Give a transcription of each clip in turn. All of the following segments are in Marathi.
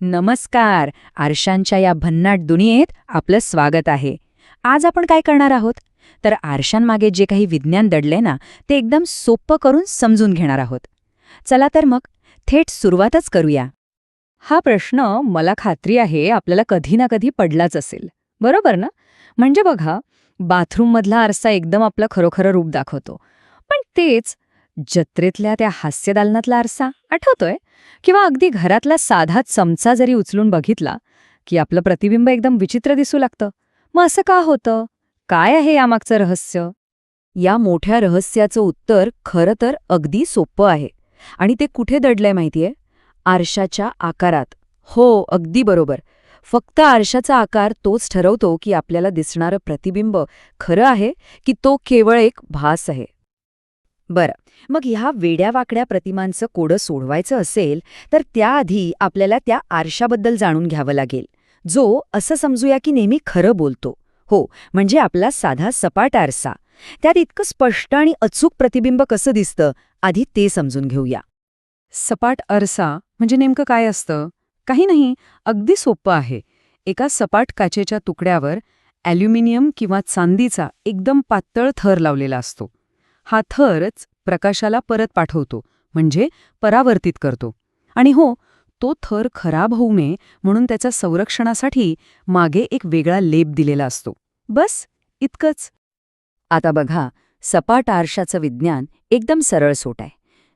नमस्कार! आरशांच्या या भन्नाट दुनियेत आपलं स्वागत आहे. आज आपण काय करणार आहोत? तर आरशांमागे जे काही विज्ञान दडले ना ते एकदम सोपं करून समजून घेणार आहोत. चला तर मग थेट सुरुवातच करूया. हा प्रश्न मला खात्री आहे आपल्याला कधी ना कधी पडलाच असेल. बरोबर ना? म्हणजे बघा बाथरूममधला आरसा एकदम आपलं खरोखरं रूप दाखवतो. पण तेच जत्रेतल्या त्या हास्यदालनातला आरसा आठवतोय? किंवा अगदी घरातला साधा चमचा जरी उचलून बघितला की आपलं प्रतिबिंब एकदम विचित्र दिसू लागतं. मग असं का होतं? काय आहे यामागचं रहस्य? या मोठ्या रहस्याचं उत्तर खरं तर अगदी सोपं आहे. आणि ते कुठे दडलंय माहितीये? आरशाच्या आकारात. हो अगदी बरोबर. फक्त आरशाचा आकार तोच ठरवतो की आपल्याला दिसणारं प्रतिबिंब खरं आहे की तो केवळ एक भास आहे. बरं. मग ह्या वेड्यावाकड्या प्रतिमांचं कोडं सोडवायचं असेल तर त्याआधी आपल्याला त्या आरशाबद्दल जाणून घ्यावं लागेल. जो असं समजूया की नेहमी खरं बोलतो. हो म्हणजे आपला साधा सपाट आरसा. त्यात इतकं स्पष्ट आणि अचूक प्रतिबिंब कसं दिसतं आधी ते समजून घेऊया. सपाट आरसा म्हणजे नेमकं काय असतं? काही नाही अगदी सोपं आहे. एका सपाट काचेच्या तुकड्यावर ॲल्युमिनियम किंवा चांदीचा एकदम पातळ थर लावलेला असतो. हा थरच प्रकाशाला परत पाठवतो म्हणजे परावर्तित करतो. आणि हो तो थर खराब होऊ नये म्हणून त्याच्या संरक्षणासाठी मागे एक वेगळा लेप दिलेला असतो. बस इतकंच. आता बघा सपाट आरशाचं विज्ञान एकदम सरळ सोट आहे.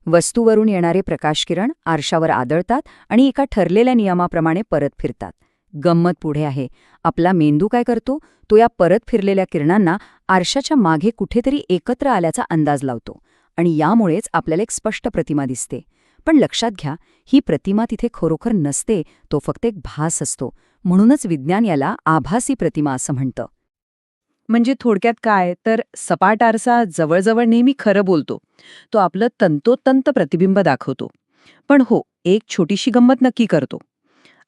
वस्तूवरून येणारे प्रकाशकिरण आरशावर आदळतात आणि एका ठरलेल्या नियमाप्रमाणे परत फिरतात. गंमत पुढे आहे. आपला मेंदू काय करतो? तो या परत फिरलेल्या किरणांना आरशाच्या मागे कुठेतरी एकत्र आल्याचा अंदाज लावतो. आणि यामुळेच आपल्याला एक स्पष्ट प्रतिमा दिसते. पण लक्षात घ्या ही प्रतिमा तिथे खरोखर नसते तो फक्त एक भास असतो. म्हणूनच विज्ञान याला आभासी प्रतिमा असं म्हणतं. म्हणजे थोडक्यात काय? तर सपाट आरसा जवळजवळ नेहमी खरं बोलतो. तो आपलं तंतोतंत प्रतिबिंब दाखवतो. पण हो एक छोटीशी गंमत नक्की करतो.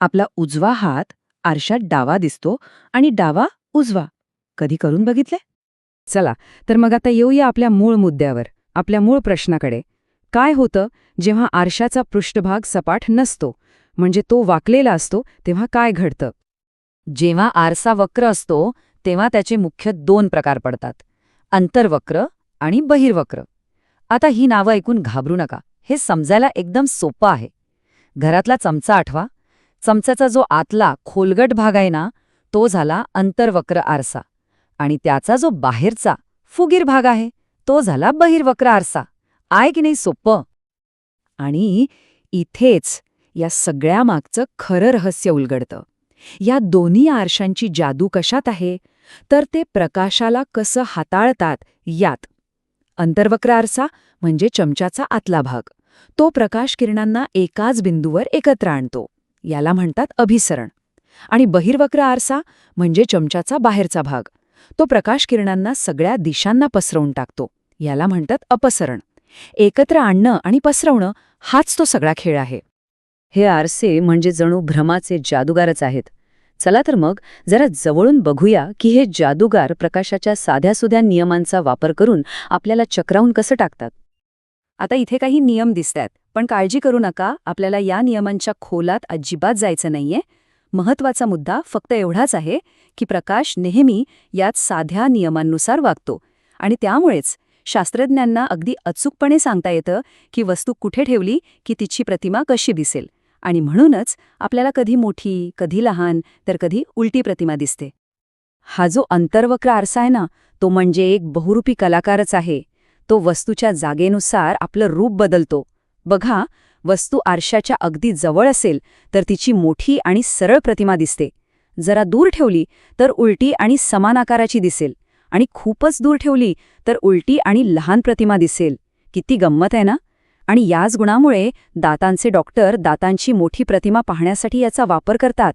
आपला उजवा हात आरशात डावा दिसतो आणि डावा उजवा. कधी करून बघितले चला तर मग आता येऊया आपल्या मूळ मुद्द्यावर. आपल्या मूळ प्रश्नाकडे. काय होतं जेव्हा आरशाचा पृष्ठभाग सपाट नसतो? म्हणजे तो वाकलेला असतो तेव्हा काय घडतं? जेव्हा आरसा वक्र असतो तेव्हा त्याचे मुख्य दोन प्रकार पडतात. अंतर्वक्र आणि बहिर्वक्र. आता ही नावं ऐकून घाबरू नका. हे समजायला एकदम सोपं आहे. घरातला चमचा आठवा. चमच्याचा जो आतला खोलगट भाग आहे ना तो झाला अंतर्वक्र आरसा. आणि त्याचा जो बाहेरचा फुगीर भाग आहे. तो झाला बहिर्वक्र आरसा आहे की नाही सोपं आणि इथेच या सगळ्या मागचं खरं रहस्य उलगडतं. या दोन्ही आरशांची जादू कशात आहे? तर ते प्रकाशाला कसं हाताळतात यात. अंतर्वक्र आरसा म्हणजे चमच्याचा आतला भाग. तो प्रकाश किरणांना एकाच बिंदूवर एकत्र आणतो. याला म्हणतात अभिसरण. आणि बहिर्वक्र आरसा म्हणजे चमच्याचा बाहेरचा भाग. तो प्रकाश किरणांना सगळ्या दिशांना पसरवून टाकतो. याला म्हणतात अपसरण. एकत्र आणणं आणि पसरवणं हाच तो सगळा खेळ आहे. हे आरसे म्हणजे जणू भ्रमाचे जादूगारच आहेत. चला तर मग जरा जवळून बघूया की हे जादूगार प्रकाशाच्या साध्यासुध्या नियमांचा वापर करून आपल्याला चक्रावून कसं टाकतात. आता इथे काही नियम दिसतात पण काळजी करू नका आपल्याला या नियमांच्या खोलात अजिबात जायचं नाहीये. महत्त्वाचा मुद्दा फक्त एवढाच आहे की प्रकाश नेहमी यात साध्या नियमांनुसार वागतो. आणि त्यामुळेच शास्त्रज्ञांना अगदी अचूकपणे सांगता येतं की वस्तू कुठे ठेवली की तिची प्रतिमा कशी दिसेल. आणि म्हणूनच आपल्याला कधी मोठी कधी लहान तर कधी उलटी प्रतिमा दिसते. हा जो अंतर्वक्र आरसा आहे ना तो म्हणजे एक बहुरूपी कलाकारच आहे. तो वस्तूच्या जागेनुसार आपलं रूप बदलतो. बघा वस्तू आरशाच्या अगदी जवळ असेल तर तिची मोठी आणि सरळ प्रतिमा दिसते. जरा दूर ठेवली तर उलटी आणि समान आकाराची दिसेल. आणि खूपच दूर ठेवली तर उलटी आणि लहान प्रतिमा दिसेल. किती गंमत आहे ना? आणि याच गुणामुळे दातांचे डॉक्टर दातांची मोठी प्रतिमा पाहण्यासाठी याचा वापर करतात.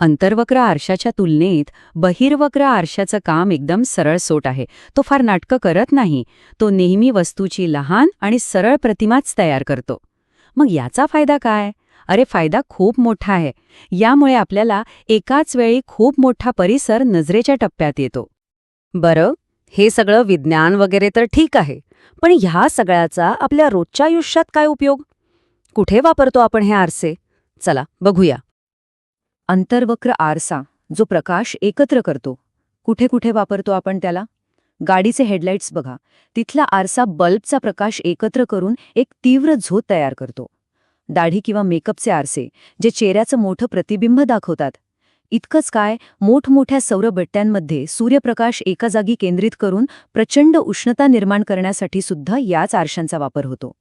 अंतर्वक्र आरशाच्या तुलनेत बहिर्वक्र आरशाचं काम एकदम सरळ सोट आहे. तो फार नाटकं करत नाही. तो नेहमी वस्तूची लहान आणि सरळ प्रतिमाच तयार करतो. मग याचा फायदा काय? अरे फायदा खूप मोठा आहे. यामुळे आपल्याला एकाच वेळी खूप मोठा परिसर नजरेच्या टप्प्यात येतो. बरं हे सगळं विज्ञान वगैरे तर ठीक आहे पण ह्या सगळ्याचा आपल्या रोजच्या आयुष्यात काय उपयोग? कुठे वापरतो आपण हे आरसे? चला बघूया. अंतर्वक्र आरसा जो प्रकाश एकत्र करतो. कुठे कुठे वापरतो आपण त्याला? गाडीचे हेडलाईट्स बघा. तिथला आरसा बल्बचा प्रकाश एकत्र करून एक तीव्र झोत तयार करतो. दाढी किंवा मेकअपचे आरसे जे चेहऱ्याचं मोठं प्रतिबिंब दाखवतात. इतकंच काय मोठमोठ्या सौरबट्ट्यांमध्ये सूर्यप्रकाश एका जागी केंद्रित करून प्रचंड उष्णता निर्माण करण्यासाठी सुद्धा याच आरशांचा वापर होतो.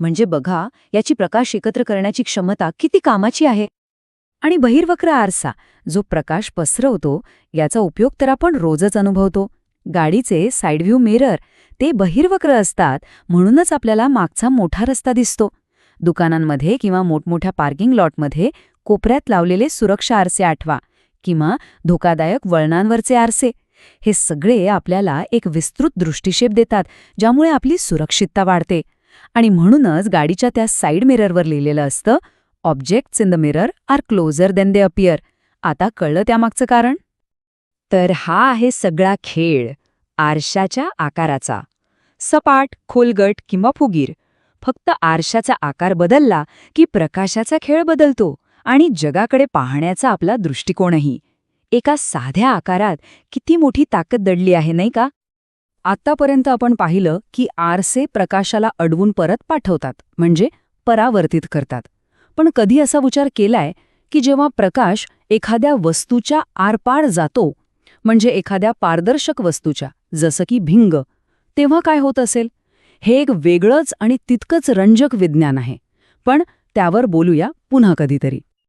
म्हणजे बघा याची प्रकाश एकत्र करण्याची क्षमता किती कामाची आहे. आणि बहिर्वक्र आरसा जो प्रकाश पसरवतो याचा उपयोग तर आपण रोजच अनुभवतो. गाडीचे साईडव्ह्यू मिरर ते बहिर्वक्र असतात म्हणूनच आपल्याला मागचा मोठा रस्ता दिसतो. दुकानांमध्ये किंवा मोठमोठ्या पार्किंग लॉटमध्ये कोपऱ्यात लावलेले सुरक्षा आरसे आठवा किंवा धोकादायक वळणांवरचे आरसे. हे सगळे आपल्याला एक विस्तृत दृष्टिक्षेप देतात ज्यामुळे आपली सुरक्षितता वाढते. आणि म्हणूनच गाडीच्या त्या साईड मिररवर लिहिलेलं असतं objects in the mirror are closer than they appear आता कळलं त्यामागचं कारण? तर हा आहे सगळा खेळ आरशाच्या आकाराचा. सपाट खोलगट किंवा फुगीर. फक्त आरशाचा आकार बदलला की प्रकाशाचा खेळ बदलतो आणि जगाकडे पाहण्याचा आपला दृष्टिकोनही एका साध्या आकारात किती मोठी ताकद दडली आहे नाही का? आतापर्यंत आपण पाहिलं की आरसे प्रकाशाला अडवून परत पाठवतात म्हणजे परावर्तित करतात. पण कधी असा विचार केलाय की जेव्हा प्रकाश एखाद्या वस्तूच्या आरपार जातो म्हणजे एखाद्या पारदर्शक वस्तूच्या जसं की भिंग तेव्हा काय होत असेल? हे एक वेगळंच आणि तितकंच रंजक विज्ञान आहे. पण त्यावर बोलूया पुन्हा कधीतरी.